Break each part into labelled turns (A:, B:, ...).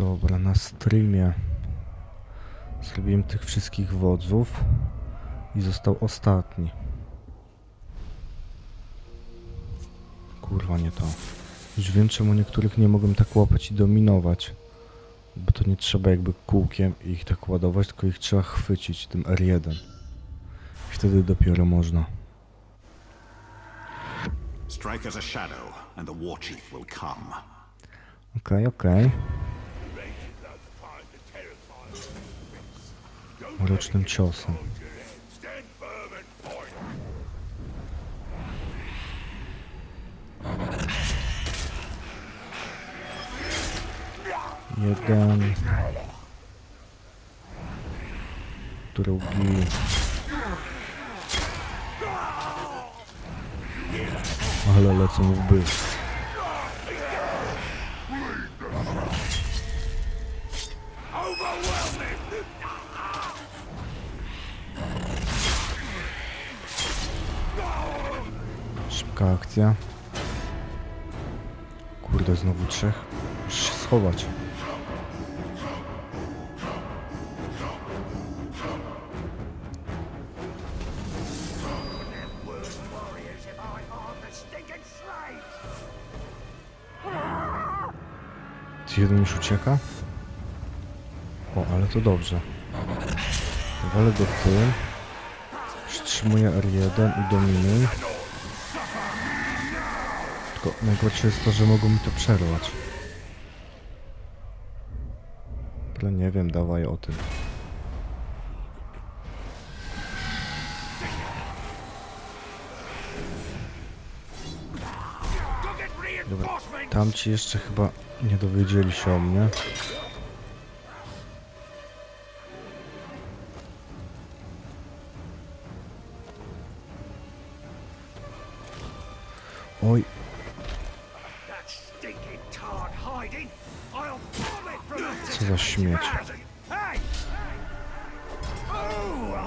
A: Dobra, na streamie zrobiłem tych wszystkich wodzów i został ostatni. Kurwa, nie to. Już wiem, czemu niektórych nie mogłem tak łapać i dominować. Bo to nie trzeba jakby kółkiem ich tak ładować, tylko ich trzeba chwycić tym R1. I wtedy dopiero można.
B: Strike as a shadow, and the war chief will come.
A: Okej, okej. Mrocznym ciosem. Jeden. Drugi. Ale lecą w byt. Akcja. Kurde, znowu trzech. Muszę się schować. Jeden już ucieka? O, ale to dobrze. Walę go tym. Wstrzymuję R1 i dominuj. Najgorsze jest to, że mogą mi to przerwać. Ale nie wiem, dawaj o tym. Dobra, tamci jeszcze chyba nie dowiedzieli się o mnie. Oj, co za śmieć.
C: Oh,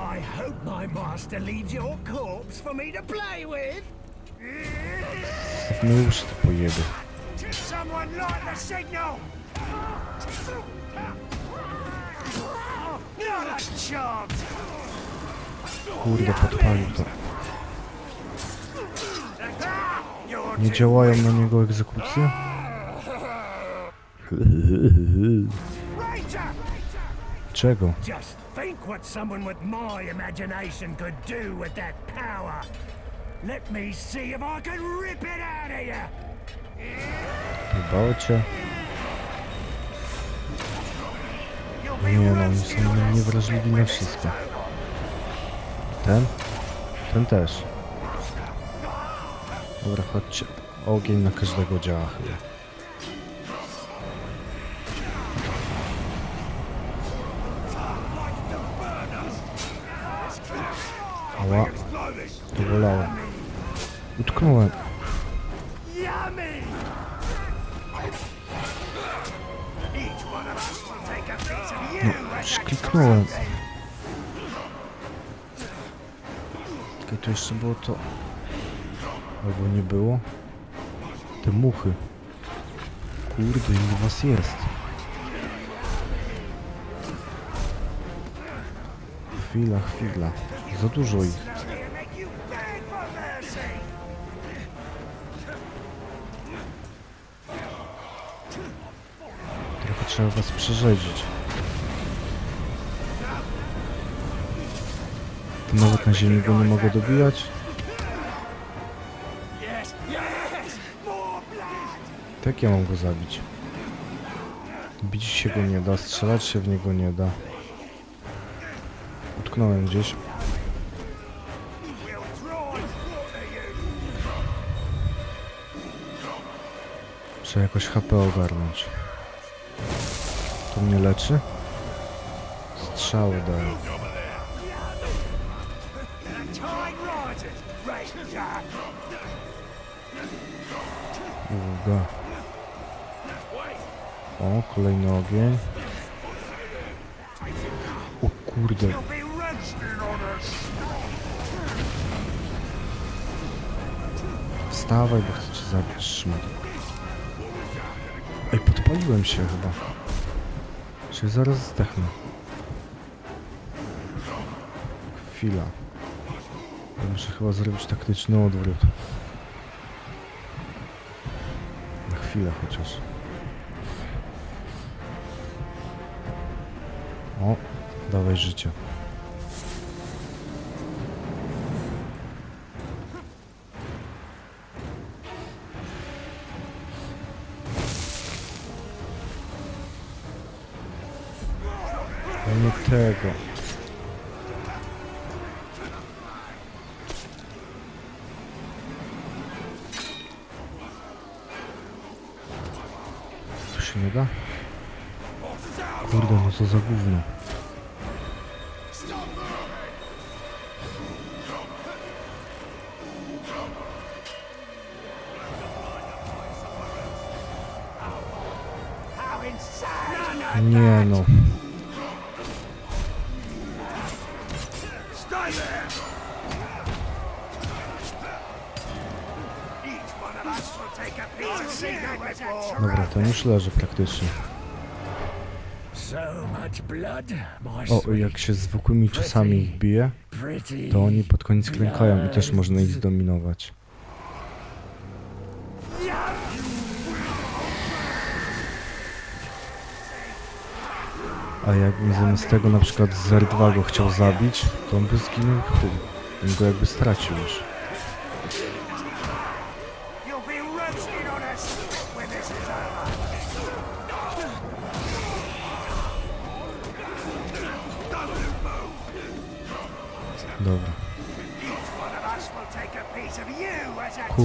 C: to chance!
A: Kurde, podpalił to. Nie działają na niego egzekucje? Czego?
C: Just think what someone with my imagination could do with that power. Let me see if I can rip it out of you.
A: Cię?
C: Be
A: Nie no, oni są niewrażliwi na wszystko. Ten? Ten też. Dobra, chodźcie. Ogień na każdego działa chyba. Ała, to bolało. Utknąłem. No,
C: as
A: już
C: that
A: kliknąłem.
C: trophy.
A: Czekaj, tu jeszcze było to... Albo nie było. Te muchy. Kurde, ile was jest. Chwila, chwila. Za dużo ich. Trochę trzeba was przerzedzić. Tu nawet na ziemi go nie mogę dobijać. Tak ja mam go zabić. Bić się go nie da, strzelać się w niego nie da. Utknąłem gdzieś. Trzeba jakoś HP ogarnąć. To mnie leczy? Strzały dają. Uga. O, kolejny ogień. O kurde. Wstawaj, bo chcę cię zabić, szmat. Ej, podpaliłem się chyba. Czy zaraz zdechnę? Chwila. Ja muszę chyba zrobić taktyczny odwrót. Na chwilę chociaż. O, dawaj życie. Kurde, no co za gówno.
D: How insane!
A: Nie no.
D: Stay there! Each one of us will take a piece of secret
A: Dobra, ten już leży praktycznie. O, jak się zwykłymi czasami ich bije, to oni pod koniec klękają i też można ich zdominować. A jakbym zamiast tego na przykład z R2 go chciał zabić, to on by zginął chuj. On go jakby stracił już.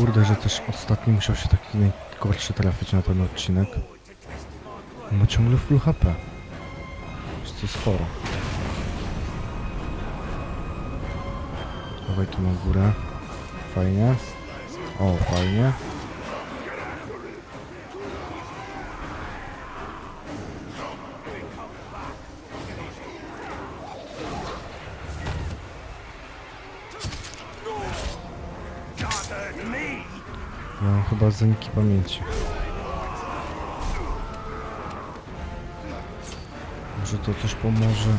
A: Kurde, że też ostatni musiał się taki najgorszy trafić na ten odcinek. On ma ciągle full HP. Jest to sporo. Dawaj tu na górę. Fajnie. O, fajnie. Chyba zaniki pamięci. Może to też pomoże.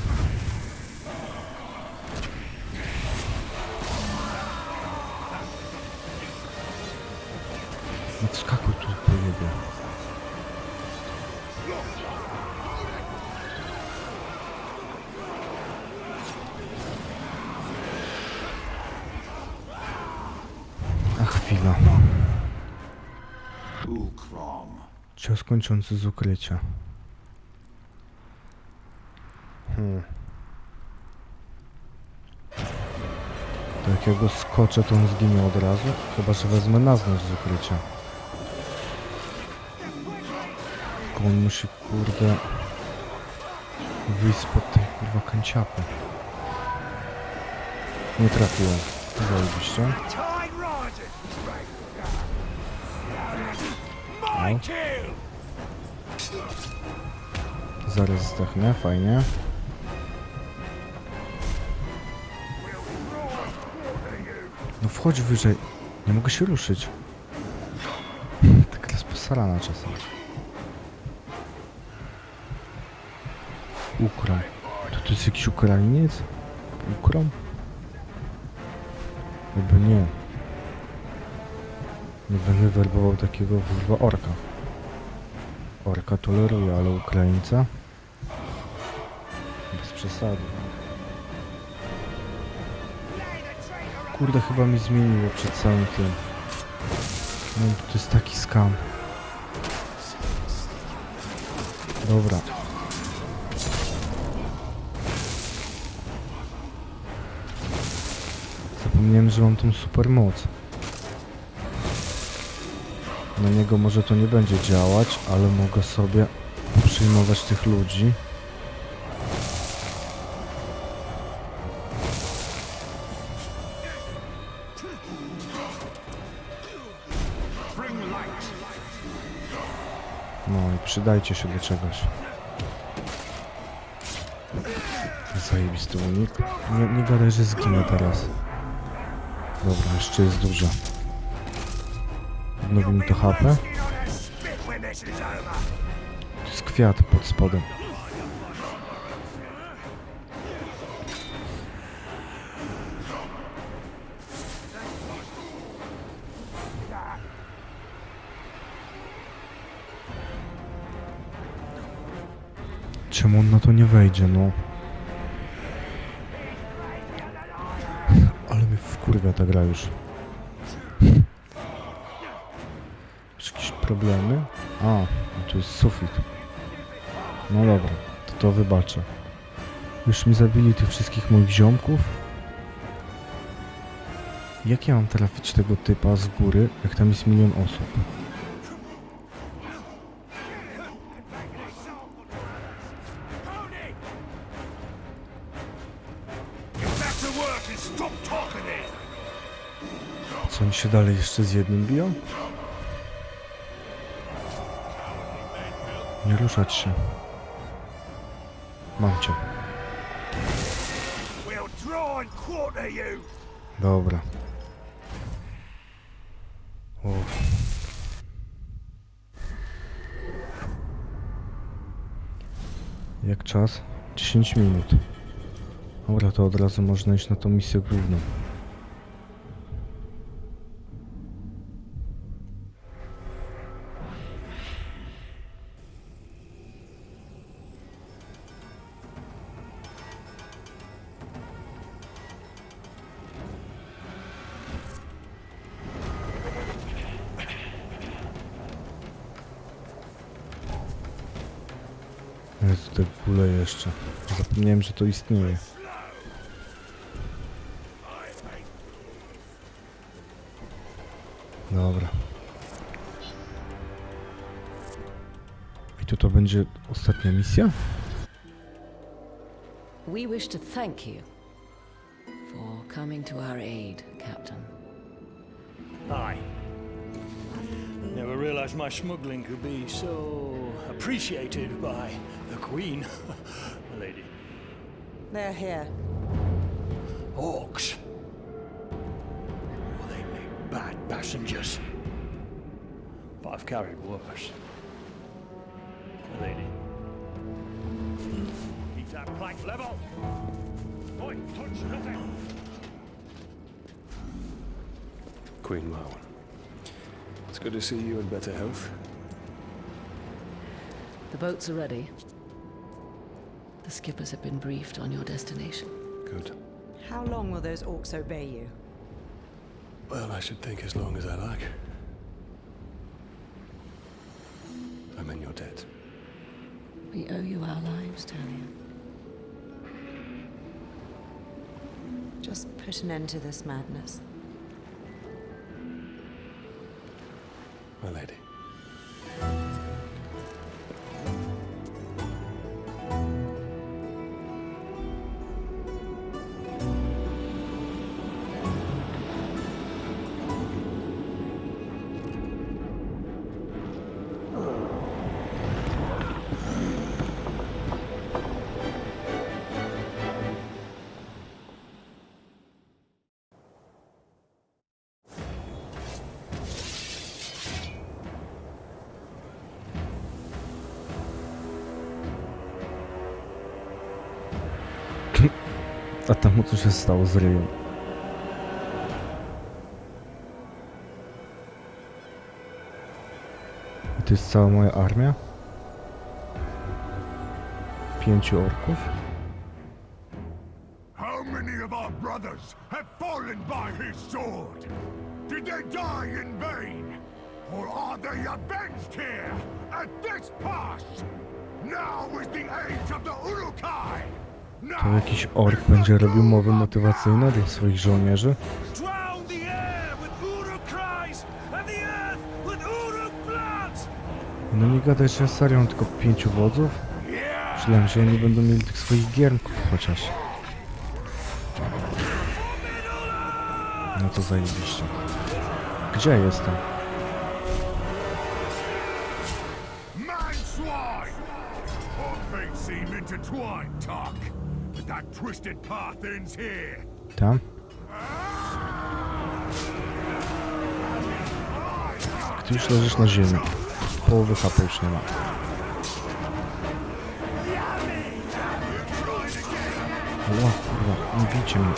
A: Cios kończący z ukrycia. Hmm. To jak ja go skoczę, to on zginie od razu? Chyba, że wezmę na z ukrycia. Tylko on musi, kurde... Wyjść spod tej, kurwa, kanciapy. Nie trafiłem. Zajebiście. Zaraz zdechnę, fajnie. No wchodź wyżej. Nie mogę się ruszyć. Tak jest posrana czasem. Ukrom. To to jest jakiś Ukrainiec? Ukrom? Jakby nie. Nie będę werbował takiego kurwa orka. Orka toleruję, ale Ukraińca? Bez przesady. Kurde, chyba mi zmieniło przed całym tym. No to jest taki skam. Dobra. Zapomniałem, że mam tą super moc. Na niego może to nie będzie działać, ale mogę sobie przyjmować tych ludzi. No i przydajcie się do czegoś. Zajebisty unik. Nie, nie gadaj, że zginę teraz. Dobra, jeszcze jest dużo odnowi mi to HP. To jest kwiat pod spodem. Czemu on na to nie wejdzie, no? Ale mnie wkurwia ta gra już. Problemy? A, tu jest sufit. No dobra, to to wybaczę. Już mi zabili tych wszystkich moich ziomków. Jak ja mam trafić tego typa z góry, jak tam jest milion osób? Co oni się dalej jeszcze z jednym biją? Nie ruszać się. Mam cię. Dobra. Uff. Jak czas? 10 minut. Dobra, to od razu można iść na tą misję główną. Te kule jeszcze. Zapomniałem, że to istnieje. Dobra. I to to będzie ostatnia misja?
E: We wish to thank you for coming to our aid, Captain.
F: Aye. Never realized my smuggling could be so appreciated by the Queen, lady.
G: They're here.
F: Orcs. Well, they make bad passengers. But I've carried worse. Lady. Keep that plank level. Oi, touch nothing.
H: Queen Marwen. It's good to see you in better health.
E: The boats are ready. The skippers have been briefed on your destination.
H: Good.
G: How long will those orcs obey you?
H: Well, I should think as long as I like. I'm in your debt.
E: We owe you our lives, Talia.
G: Just put an end to this madness.
A: A temu co się stało z ryjem? I to jest cała moja armia? Pięciu orków? Ork będzie robił mowy motywacyjne dla swoich żołnierzy? No nie gadaj, serio mam tylko pięciu wodzów? Myślałem, że oni będą mieli tych swoich giermków chociaż. No to zajebiście. Gdzie jestem? Tam? Ty już leżysz na ziemi. Połowy HP już nie ma. Ła, kurwa, nie bijcie mnie.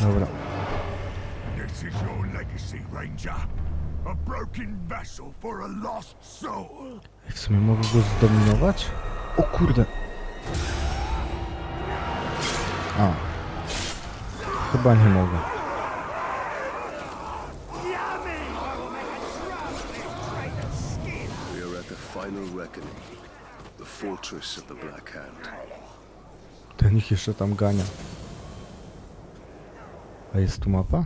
A: Dobra,
D: This is your legacy, Ranger. A broken vessel for a lost soul.
A: W sumie mogę go zdominować? O kurde. A. Chyba nie mogę.
H: We are at the final reckoning. The fortress of the Black Hand.
A: Ten ich jeszcze tam gania. A jest tu mapa?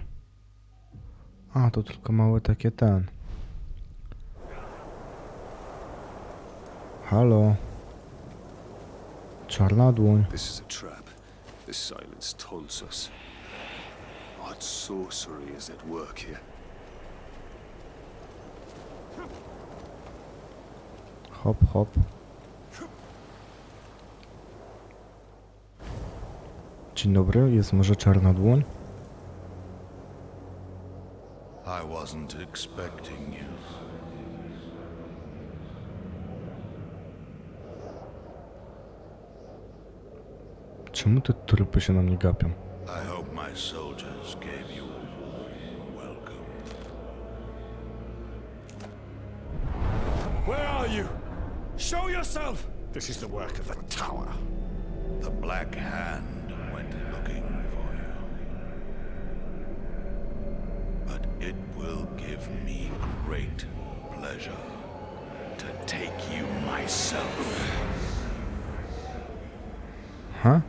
A: A, to tylko małe takie ten. Halo. Czarna dłoń.
H: This is a trap. This silence taunts us. What sorcery is at work here?
A: Hop, hop. Dzień dobry, jest może czarna dłoń?
D: I wasn't expecting you.
A: Czemu te trupy się na mnie gapią?
D: I hope my soldiers gave you welcome.
F: Where are you? Show yourself!
B: This is the work of the tower.
D: The Black Hand went looking for you. But it will give me great pleasure to take you myself.
A: Ha?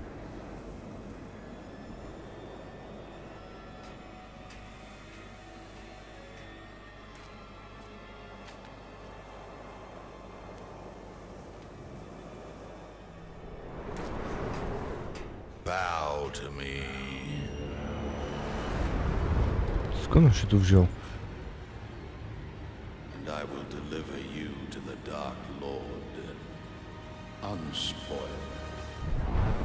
A: Skąd on się tu wziął?
D: and I will deliver you to the Dark Lord, unspoiled.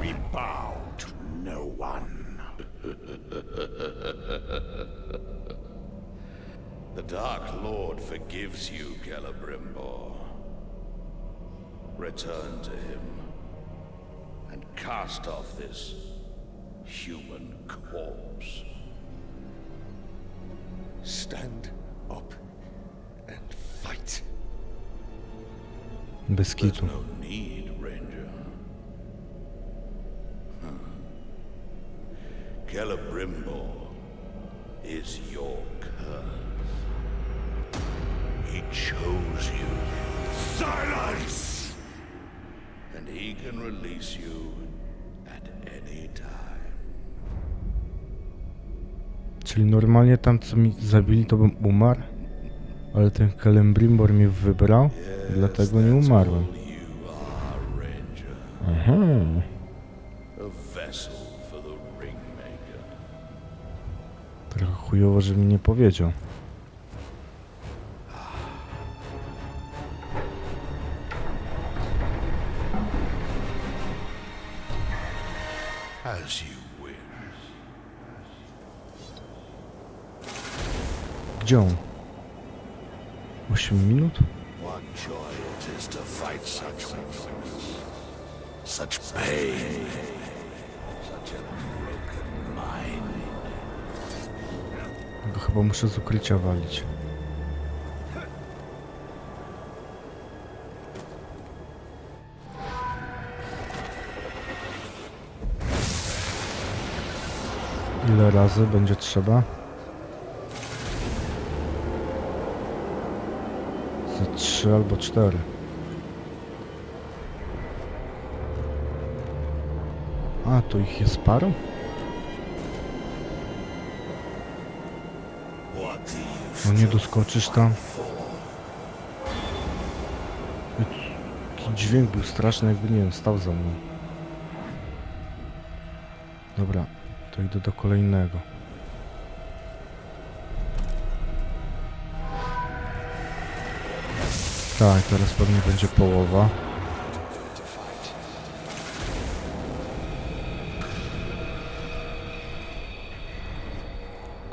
D: We bow to no one. the Dark Lord forgives you, Celebrimbor. Return to him and cast off this human corpse.
H: Stand up and fight.
A: Bez kitu.
D: no need, Ranger. Celebrimbor is your curse. He chose you. Silence! And he can release you at any time.
A: Czyli normalnie tam co mi zabili to bym umarł? Ale ten Kelembrimbor mnie wybrał, dlatego nie umarłem. Aha. Trochę chujowo, że mi nie powiedział. Gdzie on? 8 minut?
D: Such pain, such a.
A: Go chyba muszę z ukrycia walić. Ile razy będzie trzeba? Trzy albo cztery. A, to ich jest
D: you
A: No nie doskoczysz tam. Jaki dźwięk był straszny, jakby nie wiem, stał za mną. Dobra, to idę do kolejnego. Tak, teraz pewnie będzie połowa.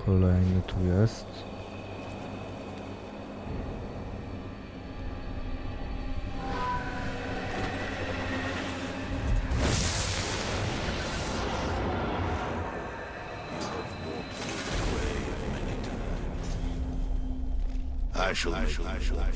A: Kolejny tu jest.
D: I shall, I shall, I shall, I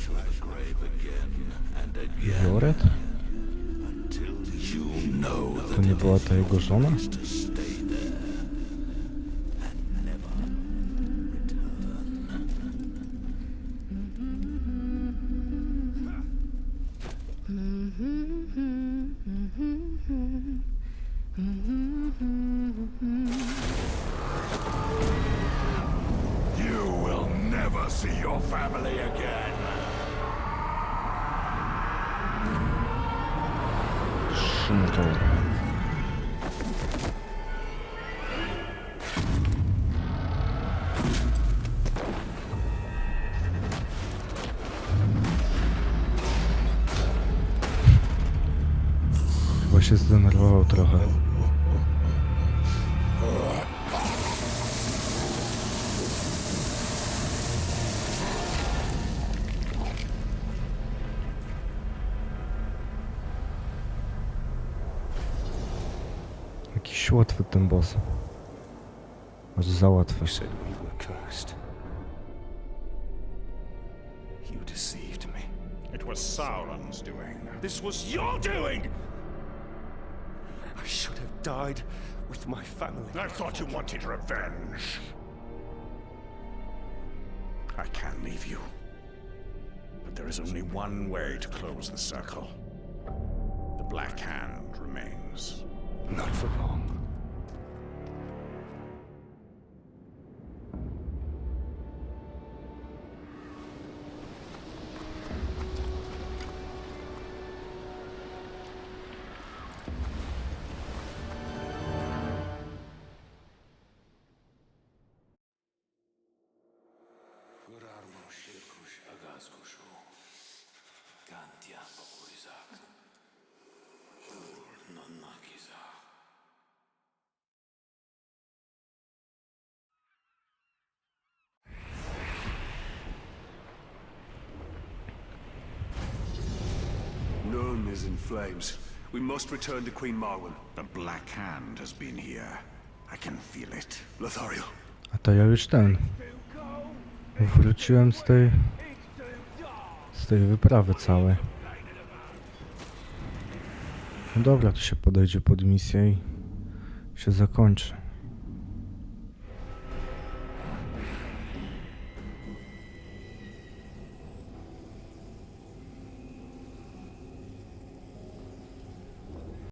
A: się zdenerwował trochę. Jakiś łatwy ten boss. Aż za łatwy.
D: It was Sauron's doing.
F: This was your doing!
H: I should have died with my family.
D: I thought you wanted revenge. I can't leave you. But there is only one way to close the circle. The Black Hand remains.
H: Not for long. Is in flames. We must return to Queen Marwen.
D: The Black Hand has been here. I can feel it.
H: Lothario,
A: A to ja już ten. Wróciłem z tej. z tej wyprawy całej. No dobra, to się podejdzie pod misję i się zakończy.